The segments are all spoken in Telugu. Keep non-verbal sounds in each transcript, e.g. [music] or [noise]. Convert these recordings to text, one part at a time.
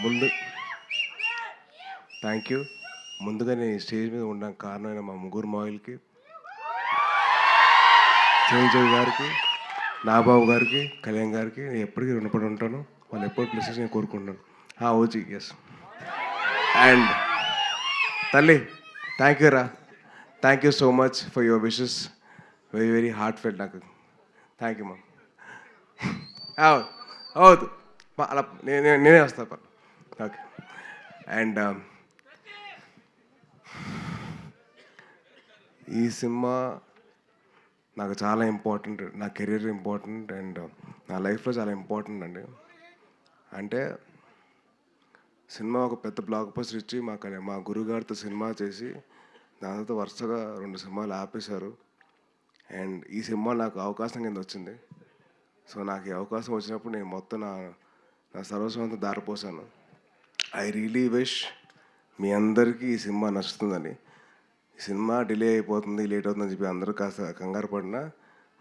ముందు థ్యాంక్ యూ ముందుగా నేను ఈ స్టేజ్ మీద ఉండడానికి కారణమైన మా ముగ్గురు మాయిల్కి చిరంజీవి గారికి నాబాబు గారికి కళ్యాణ్ గారికి నేను ఎప్పటికీ రుణపడి ఉంటాను. వాళ్ళు ఎప్పుడు ప్లేసెస్ నేను కోరుకుంటాను. హా ఓజీ ఎస్ అండ్ తల్లి థ్యాంక్ యూ రా. Thank you so much for your wishes very very heartfelt నాకు. థ్యాంక్ యూ మ్యామ్ అవును. అవును. అలా నేనే నేనే వస్తాను ఓకే అండ్ um, ఈ సినిమా నాకు చాలా ఇంపార్టెంట్ నా కెరీర్ ఇంపార్టెంట్ అండ్ నా లైఫ్లో చాలా ఇంపార్టెంట్ అండి. అంటే సినిమా ఒక పెద్ద బ్లాక్ పోస్టర్ ఇచ్చి మాకు మా గురుగారితో సినిమా చేసి దానితో వరుసగా రెండు సినిమాలు ఆపేశారు. అండ్ ఈ సినిమా నాకు అవకాశం కింద వచ్చింది. సో నాకు ఈ అవకాశం వచ్చినప్పుడు నేను మొత్తం నా నా సర్వస్వంతా దారిపోసాను ఐ రియలీ విష్ మీ అందరికీ ఈ సినిమా నచ్చుతుందని. ఈ సినిమా డిలే అయిపోతుంది లేట్ అవుతుందని చెప్పి అందరూ కాస్త కంగారు పడినా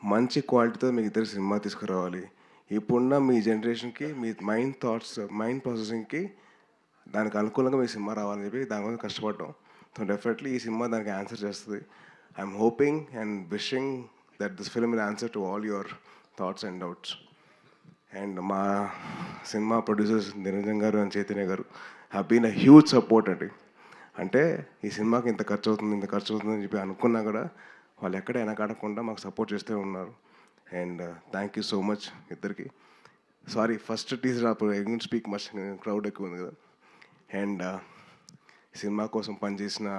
మంచి క్వాలిటీతో మీకు ఇద్దరు సినిమా తీసుకురావాలి. ఇప్పుడున్న మీ జనరేషన్కి మీ మైండ్ థాట్స్ మైండ్ ప్రాసెసింగ్కి దానికి అనుకూలంగా మీ సినిమా రావాలని చెప్పి దాని కోసం కష్టపడ్డాం. సో డెఫినెట్లీ ఈ సినిమా దానికి ఆన్సర్ చేస్తుంది. I'm hoping and wishing that this film will answer to all your thoughts and doubts and మా cinema producers Niranjan garu and Chaitanya garu have been a huge support అండి. అంటే ఈ సినిమాకి ఇంత ఖర్చు అవుతుంది ఇంత ఖర్చు అవుతుంది అని చెప్పి అనుకున్నా కూడా వాళ్ళు ఎక్కడ వెనకాడకుండా మాకు సపోర్ట్ చేస్తూ ఉన్నారు. And thank you so much ఇద్దరికి. సారీ ఫస్ట్ టీజర్ అప్పుడు ఐ స్పీక్ మచ్ క్రౌడ్ ఎక్కువ ఉంది కదా. అండ్ uh, సినిమా కోసం పనిచేసిన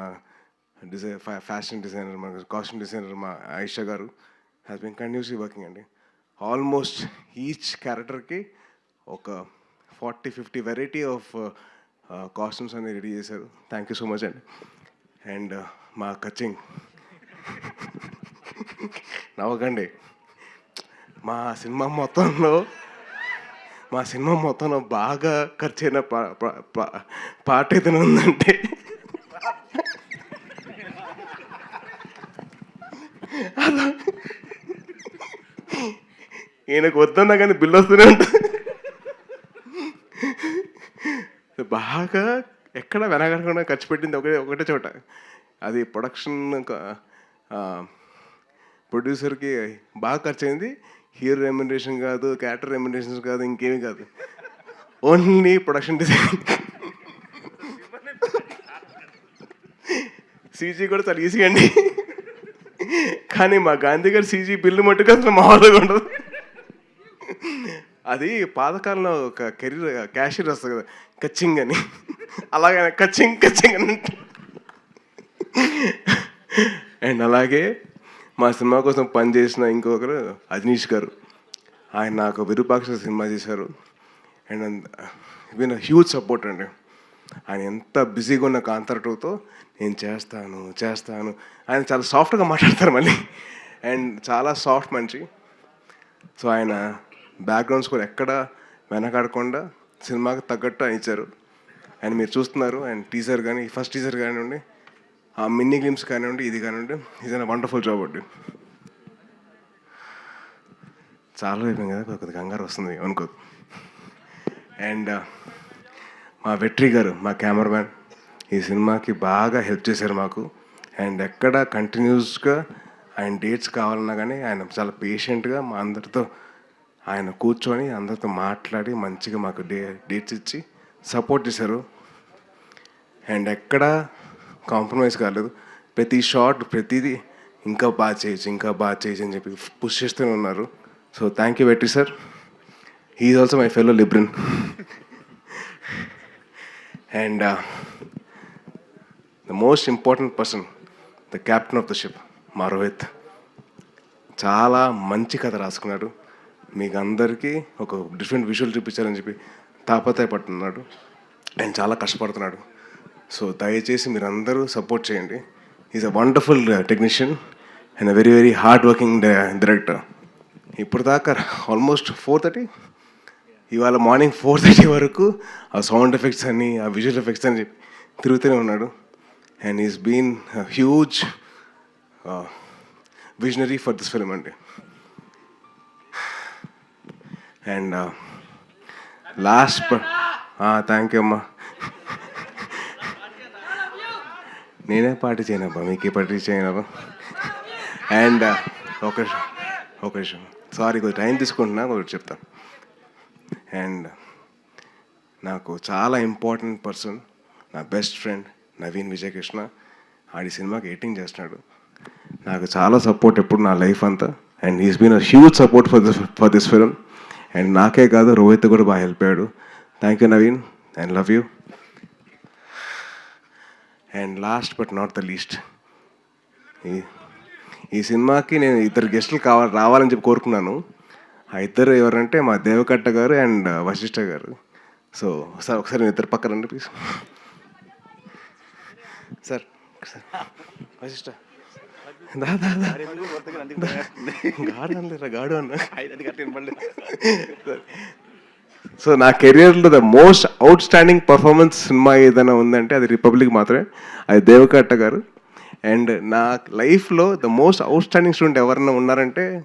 డిజైన్ ఫ్యాషన్ డిజైనర్ మా కాస్ట్యూమ్ డిజైనర్ మా Ayisha garu has been continuously working అండి. ఆల్మోస్ట్ ఈచ్ క్యారెక్టర్కి ఒక forty fifty variety of uh, uh, costumes అన్ని రెడీ చేశారు. థ్యాంక్ యూ సో మచ్ అండి అండ్ మా కచింగ్. నవ్వకండి. మా సినిమా మొత్తంలో మా సినిమా మొత్తంలో బాగా ఖర్చు అయిన పాట ఏదైనా ఉందంటే. అలా. ఈయనకు వద్దన్నా కానీ బిల్లు వస్తూనే ఉంటుంది. బాగా ఎక్కడ వెనకడకుండా ఖర్చు పెట్టింది ఒకటే ఒకటే చోట. అది ప్రొడక్షన్ ప్రొడ్యూసర్కి బాగా ఖర్చు అయింది. హీరో రెమ్యునరేషన్ కాదు క్యారెక్టర్ రెమ్యునరేషన్ కాదు ఇంకేమీ కాదు. ఓన్లీ ప్రొడక్షన్ డిజైన్ సీజీ కూడా చాలా ఈజీ అండి. కానీ మా గాంధీ గారి సీజీ బిల్లు మట్టుకు అసలు మామూలుగా ఉండదు. అది పాతకాలంలో ఒక కెరీర్ క్యాషియర్ వస్తుంది కదా కచ్చింగ్ అని. అలాగే కచ్చింగ్ కచ్చింగ్ అని అండ్ అలాగే మా సినిమా కోసం పనిచేసిన ఇంకొకరు అజనీష్ గారు. ఆయన నాకు విరూపాక్ష సినిమా చేశారు. అండ్ విన్ హ్యూజ్ సపోర్ట్ అండి. ఆయన ఎంత బిజీగా ఉన్న కాంతార టూతో నేను చేస్తాను చేస్తాను. ఆయన చాలా సాఫ్ట్గా మాట్లాడతారు మళ్ళీ. అండ్ చాలా సాఫ్ట్ మనిషి. సో ఆయన బ్యాక్గ్రౌండ్ స్కోర్ ఎక్కడ వెనకాడకుండా సినిమాకి తగ్గట్టు ఆయన ఇచ్చారు అండ్ మీరు చూస్తున్నారు అండ్ టీజర్ కానీ ఫస్ట్ టీజర్ కానివ్వండి ఆ మిన్నీ గేమ్స్ కానివ్వండి ఇది కానివ్వండి ఇది అయినా వండర్ఫుల్ జాబ్ అండి. చాలా అయిపోయింది కదా కొద్ది కంగారు వస్తుంది అనుకో. అండ్ మా వెట్రి గారు మా కెమెరామ్యాన్ ఈ సినిమాకి బాగా హెల్ప్ చేశారు మాకు. అండ్ ఎక్కడ కంటిన్యూస్గా ఆయన డేట్స్ కావాలన్నా కానీ ఆయన చాలా పేషెంట్గా మా అందరితో ఆయన కూర్చొని అందరితో మాట్లాడి మంచిగా మాకు డే డేట్స్ ఇచ్చి సపోర్ట్ చేశారు. అండ్ ఎక్కడా కాంప్రమైజ్ కాలేదు. ప్రతి షాట్ ప్రతిదీ ఇంకా బాగా చేయొచ్చు ఇంకా బాగా చేయొచ్చు అని చెప్పి పుష్ చేస్తూనే ఉన్నారు. So thank you Vetri sir he also my fellow లిబ్రిన్ and the most important person the captain of the ship మా రోహిత్ చాలా మంచి కథ రాసుకున్నాడు. మీకు అందరికీ ఒక డిఫరెంట్ విజువల్ చూపించాలని చెప్పి తాపత్రయపడుతున్నాడు. అండ్ చాలా కష్టపడుతున్నాడు. సో దయచేసి మీరు అందరూ సపోర్ట్ చేయండి. Is a wonderful technician and a very very hard working director ఇప్పుడు దాకా ఆల్మోస్ట్ ఫోర్ థర్టీ ఇవాళ మార్నింగ్ ఫోర్ థర్టీ వరకు ఆ సౌండ్ ఎఫెక్ట్స్ అని ఆ విజువల్ ఎఫెక్ట్స్ అని చెప్పి తిరుగుతూనే ఉన్నాడు. And is been huge visionary for this film అండి. అండ్ లాస్ట్ థ్యాంక్ యూ అమ్మా. నేనే పార్టీ చేయనబ్బా మీకే పార్టీ చేయనబ్బా అండ్ uh, ఒక ఒక సారీ కొద్ది టైం తీసుకుంటున్నా ఒకటి చెప్తాను అండ్ నాకు చాలా ఇంపార్టెంట్ పర్సన్ నా బెస్ట్ ఫ్రెండ్ నవీన్ విజయకృష్ణ. ఆడి సినిమాకి ఎడిటింగ్ చేస్తున్నాడు. నాకు చాలా సపోర్ట్ ఎప్పుడు నా లైఫ్ అంతా. And is been a huge support for this for this film and నాకే కాదు రోహిత్ కూడా బాగా హెల్ప్ అయ్యాడు. Thank you Naveen and love you and last but not the least ఈ ఈ సినిమాకి నేను ఇద్దరు గెస్టులు కావాలి రావాలని చెప్పి కోరుకున్నాను. ఆ ఇద్దరు ఎవరంటే మా దేవకట్ట గారు అండ్ వశిష్ఠ గారు. సో సార్ ఒకసారి నేను ఇద్దరు పక్కన రండి ప్లీజ్ సార్ సార్ వశిష్ఠ గాడు అనలేరా గాడు అన్న. సో నా కెరియర్లో the most outstanding performance cinema ఏదైనా ఉందంటే అది రిపబ్లిక్ మాత్రమే. అది దేవకట్ట గారు. అండ్ నా లైఫ్లో the most outstanding student ఎవరైనా ఉన్నారంటే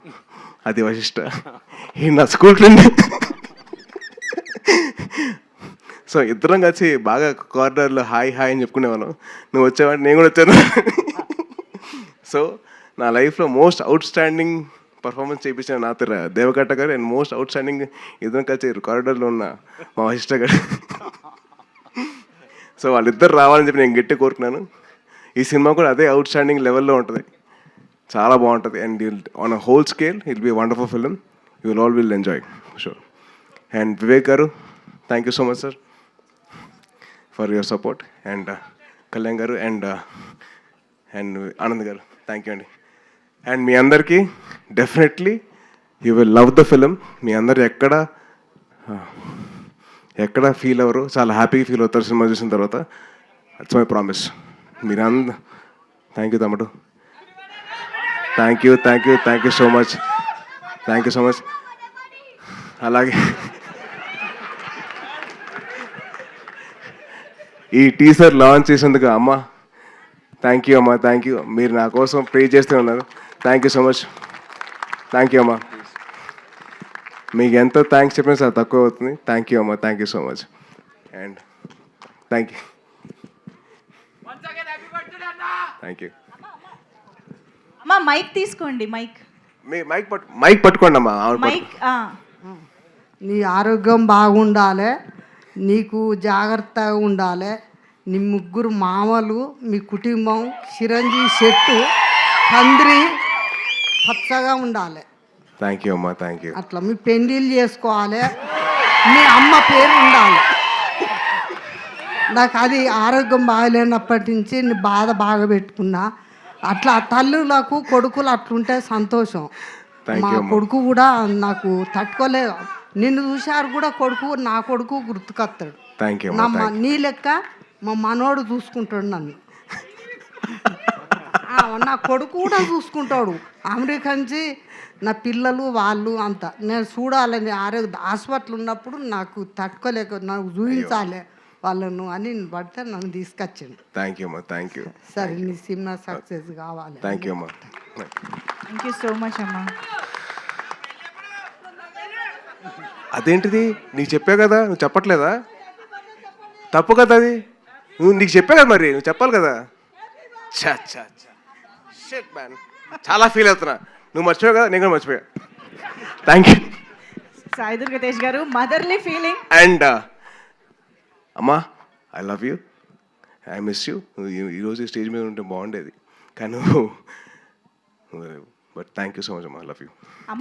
అది వశిష్ట. [laughs] ఈ నా స్కూల్ ఫ్రెండ్. సో ఇద్దరం కలిసి బాగా కార్నర్లో హాయ్ హాయ్ అని చెప్పుకునేవాళ్ళం. నువ్వు వచ్చావంటే నేను కూడా వచ్చాను. సో నా లైఫ్లో మోస్ట్ అవుట్ స్టాండింగ్ పర్ఫార్మెన్స్ చేయించిన నా దేవకట్ట గారు అండ్ మోస్ట్ అవుట్ స్టాండింగ్ ఇద్దరం కలిసి కారిడార్లో ఉన్న మా వశిష్ట గారు. [laughs] సో వాళ్ళిద్దరు రావాలని చెప్పి నేను గట్టి కోరుకున్నాను ఈ సినిమా కూడా అదే అవుట్ స్టాండింగ్ లెవెల్లో ఉంటుంది. చాలా బాగుంటుంది. And on a whole scale it'll be wonderful film you will all will enjoy sure and Vivek garu thank you so much sir for your support and Kalyan garu and and Anand garu thank you అండి అండ్ మీ అందరికీ definitely you will love the film మీ అందరు ఎక్కడ ఎక్కడ ఫీల్ అవ్వరు చాలా హ్యాపీగా ఫీల్ అవుతారు సినిమా చూసిన తర్వాత. అట్స్ మై ప్రామిస్ మీరు అంద థ్యాంక్ యూ తమ్ముడు. Thank you thank you thank you so much thank you so much అలాగే ఈ టీజర్ లాంచ్ చేసేందుకు అమ్మ థ్యాంక్ యూ అమ్మా. థ్యాంక్ యూ మీరు నా కోసం ప్రే చేస్తూ ఉన్నారు. Thank you so much thank you అమ్మా. మీకు ఎంత థ్యాంక్స్ చెప్పినా సార్ తక్కువ అవుతుంది. థ్యాంక్ యూ అమ్మా. Thank you so much and thank you thank you అమ్మా మైక్ తీసుకోండి మైక్ మీ మైక్ పట్టు మైక్ పట్టుకోండి అమ్మా. మైక్ ఆ. నీ ఆరోగ్యం బాగుండాలి. నీకు జాగ్రత్తగా ఉండాలి. నీ ముగ్గురు మామలు మీ కుటుంబం చిరంజీవి చెట్టు పందిరి పచ్చగా ఉండాలి. థ్యాంక్ యూ అమ్మా థ్యాంక్ యూ అట్లా మీ పెళ్ళిళ్ళు చేసుకోవాలి. మీ అమ్మ పేరు ఉండాలి. నాకు అది ఆరోగ్యం బాగలేనప్పటి నుంచి నీ బాధ బాగా పెట్టుకున్నా. అట్లా తల్లులకు కొడుకులు అట్లుంటే సంతోషం. మా. కొడుకు కూడా నాకు తట్టుకోలే నిన్ను చూశారు కూడా కొడుకు నా కొడుకు గుర్తుకొస్తాడు. నా నీ లెక్క మా మనోడు చూసుకుంటాడు నన్ను. ఆ, నా కొడుకు కూడా చూసుకుంటాడు. అమెరికా నుంచి నా పిల్లలు వాళ్ళు అంత. నేను చూడాలని ఆరోగ్య హాస్పిటల్ ఉన్నప్పుడు నాకు తట్టుకోలేక నాకు చూపించాలి వాళ్ళను అని పడితే నన్ను తీసుకొచ్చిండు. థ్యాంక్ యూ అమ్మా థ్యాంక్ యూ సరే నీ సినిమా సక్సెస్ కావాలి. థ్యాంక్ యూ అమ్మా థ్యాంక్ యూ సో మచ్ అమ్మా. అదేంటిది? నీకు చెప్పా కదా? నువ్వు చెప్పట్లేదా? తప్పు కదా అది? నువ్వు నీకు చెప్పా కదా మరి నువ్వు చెప్పాలి కదా? ఛా, ఛా. Shit, man. చాలా ఫీల్ అవుతున్నా. నువ్వు మర్చిపోయావు కదా నేను కూడా మర్చిపోయా. Thank you Sai Durgatesh garu motherly feeling and అమ్మా I love you I miss you ఈరోజు స్టేజ్ మీద ఉంటే బాగుండేది. కానీ but thank you so much అమ్మా. I love you